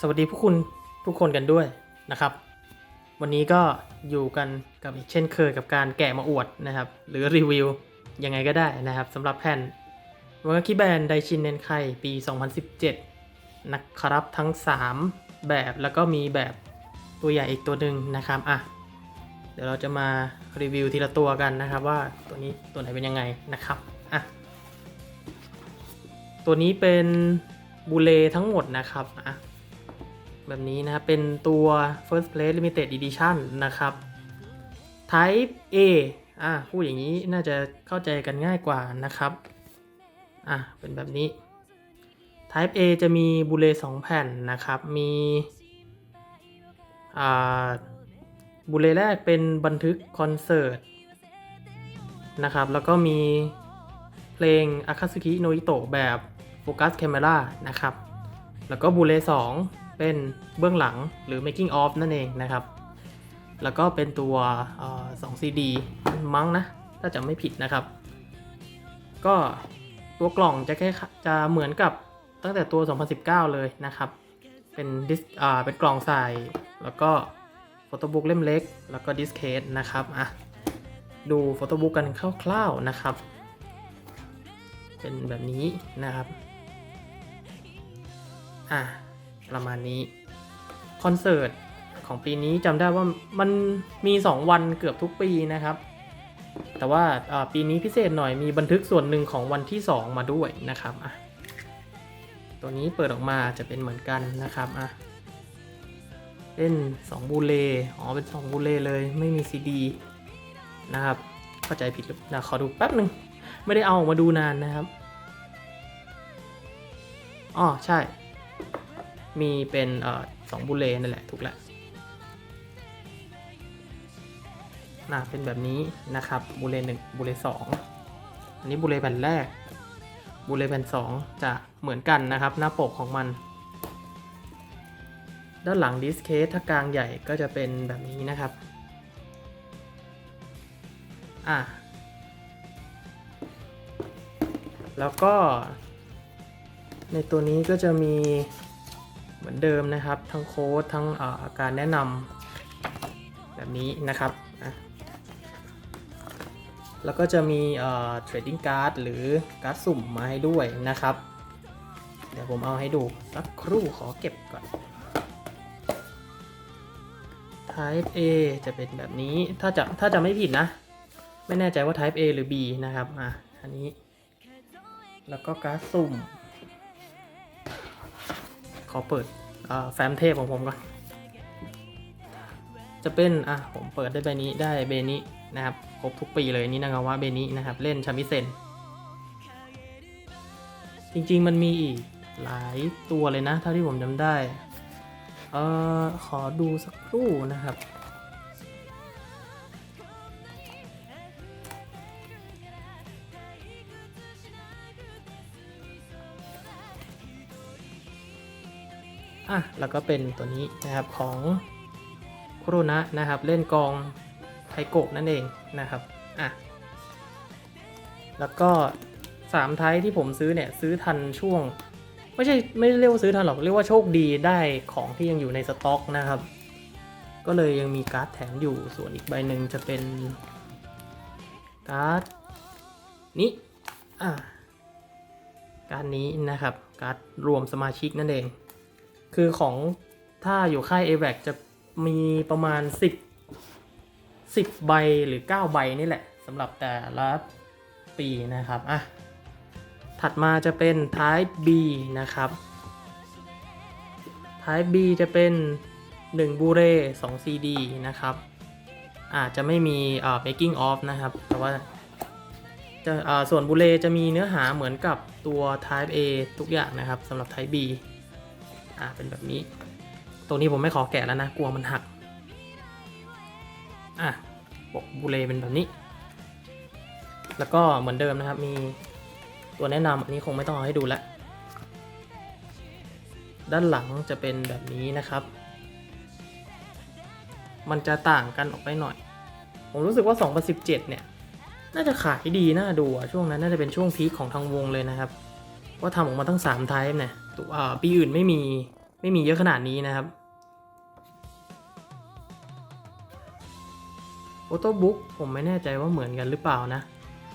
สวัสดีผู้คุณทุกคนกันด้วยนะครับ วันนี้ก็อยู่กันกับอีกเช่นเคยกับการแกะมาอวดนะครับ หรือรีวิวยังไงก็ได้นะครับสำหรับแผ่นวาคิแบนไดชินเนนไคปี 2017 นะครับทั้ง 3 แบบแล้วก็มีแบบตัวใหญ่อีกตัวหนึ่งนะครับอะเดี๋ยวเราจะมารีวิวทีละตัวกันนะครับ ว่าตัวนี้ตัวไหนเป็นยังไงนะครับอะตัวนี้เป็นบูเลทั้งหมดนะครับอะ แบบนี้นะครับเป็นตัว first place limited edition นะครับ type A อะพูดอย่างนี้น่าจะเข้าใจกันง่ายกว่านะครับ อะเป็นแบบนี้ type A จะมีบูเล2แผ่นนะครับ มีอ่าบูเลแรกเป็นบันทึกคอนเสิร์ตนะครับ แล้วก็มีเพลง Akatsuki no Ito แบบโฟกัส Camera นะครับ แล้วก็บูเล2 เป็นเบื้องหลังหรือ making of นั่นเองนะครับ แล้วก็เป็นตัวเอ่อ2 CD มั้งนะ ถ้าจะไม่ผิดนะครับ ก็ตัวกล่องจะแค่จะเหมือนกับตั้งแต่ตัว 2019 เลยนะครับ เป็นดิสอ่าเป็นกล่องใส่แล้วก็โฟโต้บุ๊กเล่มเล็ก แล้วก็ดิสเคสนะครับอะดูโฟโต้บุ๊กกันคร่าวๆนะครับ เป็นแบบนี้นะครับ อะ ประมาณนี้คอนเสิร์ตของปีนี้จำได้ว่ามันมี 2 วันเกือบทุกปีนะครับ แต่ว่าปีนี้พิเศษหน่อยมีบันทึกส่วนหนึ่งของวันที่ 2 มาด้วยนะครับอะตัวนี้เปิดออกมาจะเป็นเหมือนกันนะครับอะเป็น 2 บูเลอ๋อเป็น 2 บูเลเลยไม่มีซีดีนะครับเข้าใจผิดหรือนะขอดูแป๊บหนึ่งไม่ได้เอาออกมาดูนานนะครับอ๋อใช่ มีเป็นเอ่อสองบูเลนั่นแหละถูกแล้วน่าเป็นแบบนี้นะครับบูเลหนึ่งบูเลสองอันนี้บูเลแผ่นแรกบูเลแผ่นสองจะเหมือนกันนะครับ หน้าปกของมัน ด้านหลังดิสเคสถ้ากลางใหญ่ก็จะเป็นแบบนี้นะครับอะแล้วก็ในตัวนี้ก็จะมี เหมือนเดิมนะครับ ทั้งโค้ดทั้งอาการแนะนำแบบนี้นะครับอะแล้วก็จะมีเทรดดิ้งการ์ดหรือการ์ดสุ่มมาให้ด้วยนะครับ เดี๋ยวผมเอาให้ดูสักครู่ขอเก็บก่อน Type A จะเป็นแบบนี้ถ้าจะถ้าจะไม่ผิดนะ ไม่แน่ใจว่า Type A หรือ B นะครับอะอันนี้ แล้วก็การ์ดสุ่ม อเปิดแฟ้มเทพของผมก่อน จะเป็น อะ ผมเปิดได้ใบนี้ได้เบนี้นะครับ ครบทุกปีเลยนี่นางาวะเบนี้นะครับ เล่นชามิเซน จริงๆมันมีอีกหลายตัวเลยนะ เท่าที่ผมจำได้ เอ่อ ขอดูสักครู่นะครับ อะแล้วก็เป็นตัวนี้นะครับของคุโรนะนะครับ เล่นกองไทโกะนั่นเองนะครับอะแล้วก็สามไทยที่ผมซื้อเนี่ยซื้อทันช่วง ไม่ใช่ไม่เรียกว่าซื้อทันหรอกเรียกว่าโชคดีได้ของที่ยังอยู่ในสต็อกนะครับ ก็เลยยังมีการ์ดแถมอยู่ส่วนอีกใบหนึ่งจะเป็นการ์ดนี้อะการ์ดนี้นะครับการ์ดรวมสมาชิกนั่นเอง คือของถ้าอยู่ค่าย a v a c จะมีประมาณ 10 10 ใบหรือ 9 ใบนี่แหละสำหรับแต่ละปีนะครับอะถัดมาจะเป็น Type B นะครับ Type B จะเป็น 1 บูเร2 CD นะครับอาจจะไม่มีเอ่า making of นะครับ แต่ว่าจะอ่าส่วนบูเลจะมีเนื้อหาเหมือนกับตัว Type A ทุกอย่างนะครับสำหรับ Type B อ่าเป็นแบบนี้ ตรงนี้ผมไม่ขอแกะแล้วนะ กลัวมันหัก อะปกบูเลเป็นแบบนี้ แล้วก็เหมือนเดิมนะครับ มีตัวแนะนำอันนี้คงไม่ต้องเอาให้ดูล้วด้านหลังจะเป็นแบบนี้นะครับ มันจะต่างกันออกไปหน่อย ผมรู้สึกว่า 2017 เนี่ย น่าจะขายดีน่าดูอะช่วงนั้นน่าจะเป็นช่วงพีคของทางวงเลยนะครับ ว่าทำออกมาตั้ง 3 ไทป์เนี่ย ตัวอ่าปีอื่นไม่มีไม่มีเยอะขนาดนี้นะครับโฟโต้บุ๊กผมไม่แน่ใจว่าเหมือนกันหรือเปล่านะ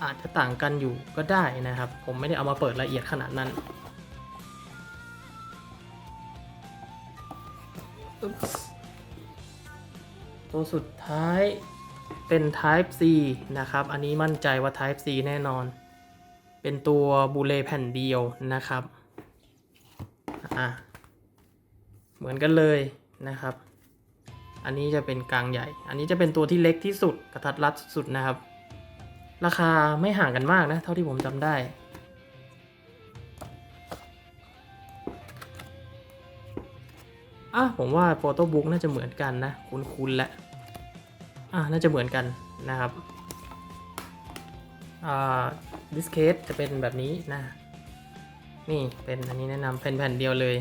อาจจะต่างกันอยู่ก็ได้นะครับ ผมไม่ได้เอามาเปิดละเอียดขนาดนั้นอุ๊บตัวสุดท้ายเป็น Type C นะครับ อันนี้มั่นใจว่า Type C แน่นอน เป็นตัวบูเลแผ่นเดียวนะครับ อะเหมือนกันเลยนะครับ อันนี้จะเป็นกลางใหญ่ อันนี้จะเป็นตัวที่เล็กที่สุดกระทัดรัดสุดนะครับ ราคาไม่ห่างกันมากนะ เท่าที่ผมจำได้ อะผมว่าโฟโต้บุ๊กน่าจะเหมือนกันนะ คุ้นๆแหล้วอะน่าจะเหมือนกันนะครับอ่าดิสเคสจะเป็นแบบนี้นะ นี่เป็นอันนี้แนะนำเป็นแผ่นเดียวเลย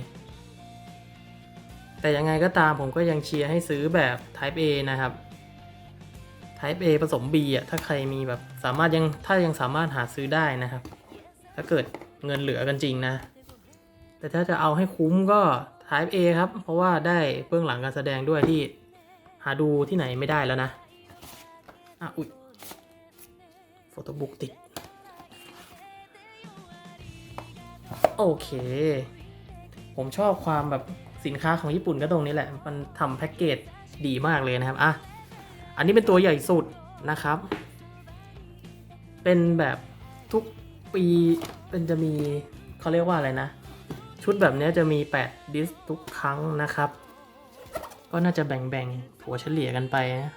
แต่ยังไงก็ตามผมก็ยังเชียร์ให้ซื้อแบบ Type A นะครับ Type A ผสม B อะถ้าใครมีแบบสามารถยังถ้ายังสามารถหาซื้อได้นะครับ ถ้าเกิดเงินเหลือกันจริงนะ แต่ถ้าจะเอาให้คุ้มก็ Type A ครับ เพราะว่าได้เบื้องหลังการแสดงด้วยที่หาดูที่ไหนไม่ได้แล้วนะอะอุ๊ยโฟโต้บุ๊กติด โอเค ผมชอบความแบบสินค้าของญี่ปุ่นก็ตรงนี้แหละ มันทำแพ็กเกจดีมากเลยนะครับ อะ อันนี้เป็นตัวใหญ่สุดนะครับ เป็นแบบทุกปีเป็นจะมีเขาเรียกว่าอะไรนะ ชุดแบบนี้จะมี8ดิสทุกครั้งนะครับ ก็น่าจะแบ่งๆถัวเฉลี่ยกันไปนะ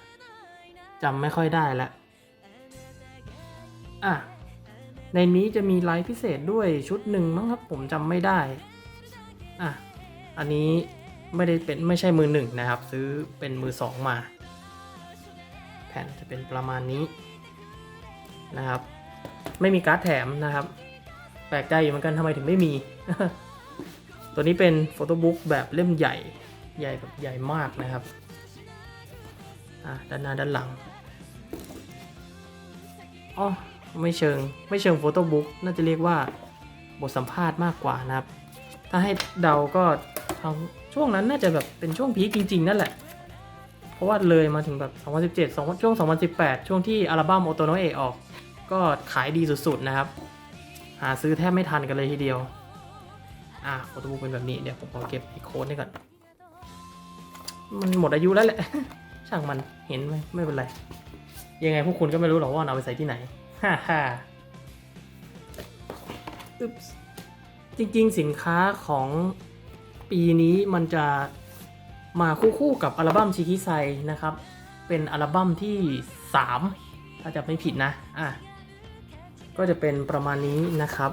จำไม่ค่อยได้ละอะ ในนี้จะมีไลฟ์พิเศษด้วยชุดหนึ่งมั้งครับผมจำไม่ได้ อะ อันนี้ไม่ได้เป็นไม่ใช่มือหนึ่งนะครับ ซื้อเป็นมือสองมา แผ่นจะเป็นประมาณนี้นะครับ ไม่มีการ์ดแถมนะครับ แปลกใจอยู่เหมือนกันทำไมถึงไม่มี ตัวนี้เป็นโฟโต้บุ๊กแบบเล่มใหญ่ใหญ่แบบใหญ่มากนะครับอะด้านหน้าด้านหลังอ๋อ ไม่เชิง ไม่เชิงโฟโต้บุ๊กน่าจะเรียกว่าบทสัมภาษณ์มากกว่านะครับ ถ้าให้เดาก็ทางช่วงนั้นน่าจะแบบเป็นช่วงพีคจริง ๆ นั่นแหละ เพราะว่าเลยมาถึงแบบ2017 2ช่วง 2018 ช่วงที่อัลบั้มโอโตโนเอะออก ก็ขายดีสุดๆนะครับ หาซื้อแทบไม่ทันกันเลยทีเดียว อะโฟโต้บุ๊กเป็นแบบนี้ เดี๋ยวผมขอเก็บอีโค้ดนี่ก่อน มันหมดอายุแล้วแหละ ช่างมันเห็นไหมไม่เป็นไร ยังไงพวกคุณก็ไม่รู้หรอกว่าเอาไปใส่ที่ไหน ฮ่าฮ่าอึ๊บส์จริงๆสินค้าของปีนี้มันจะมาคู่ๆกับอัลบั้มชิคิไซนะครับ เป็นอัลบั้มที่ 3 ถ้าจะไม่ผิดนะอะก็จะเป็นประมาณนี้นะครับ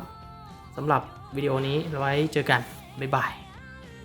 สำหรับวิดีโอนี้ไว้เจอกัน บ๊ายบาย